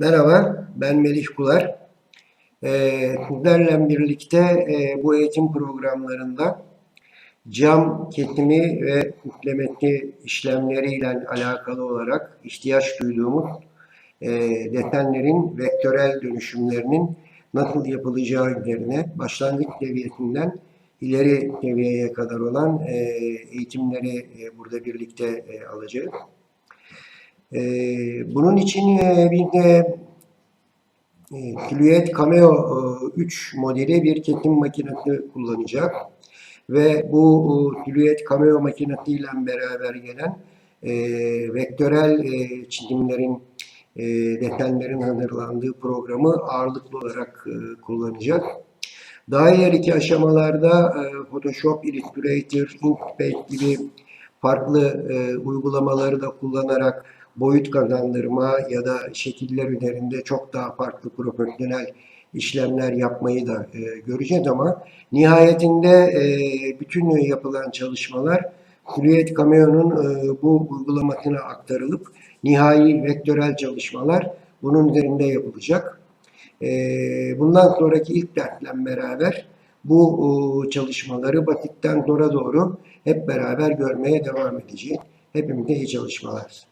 Merhaba, ben Melih Kular. Ee, sizlerle birlikte e, bu eğitim programlarında cam ketimi ve üflemesi işlemleriyle alakalı olarak ihtiyaç duyduğumuz e, desenlerin vektörel dönüşümlerinin nasıl yapılacağı üzerine başlangıç seviyesinden ileri seviyeye kadar olan e, eğitimleri burada birlikte alacağız. E, bunun için e, bir de e, Cameo e, 3 modeli bir kesim makinesi kullanacak. Ve bu e, Silhouette Cameo makinesiyle beraber gelen e, vektörel e, çizimlerin, e, desenlerin hazırlandığı programı ağırlıklı olarak e, kullanacak. Daha ileriki aşamalarda e, Photoshop, Illustrator, Inkscape gibi farklı e, uygulamaları da kullanarak boyut kazandırma ya da şekiller üzerinde çok daha farklı profesyonel işlemler yapmayı da e, göreceğiz ama nihayetinde e, bütün yapılan çalışmalar Silhouette Cameo'nun e, bu uygulamasına aktarılıp nihai vektörel çalışmalar bunun üzerinde yapılacak. E, bundan sonraki ilk dertle beraber bu e, çalışmaları basitten zora doğru hep beraber görmeye devam edeceğiz. Hepimize iyi çalışmalar.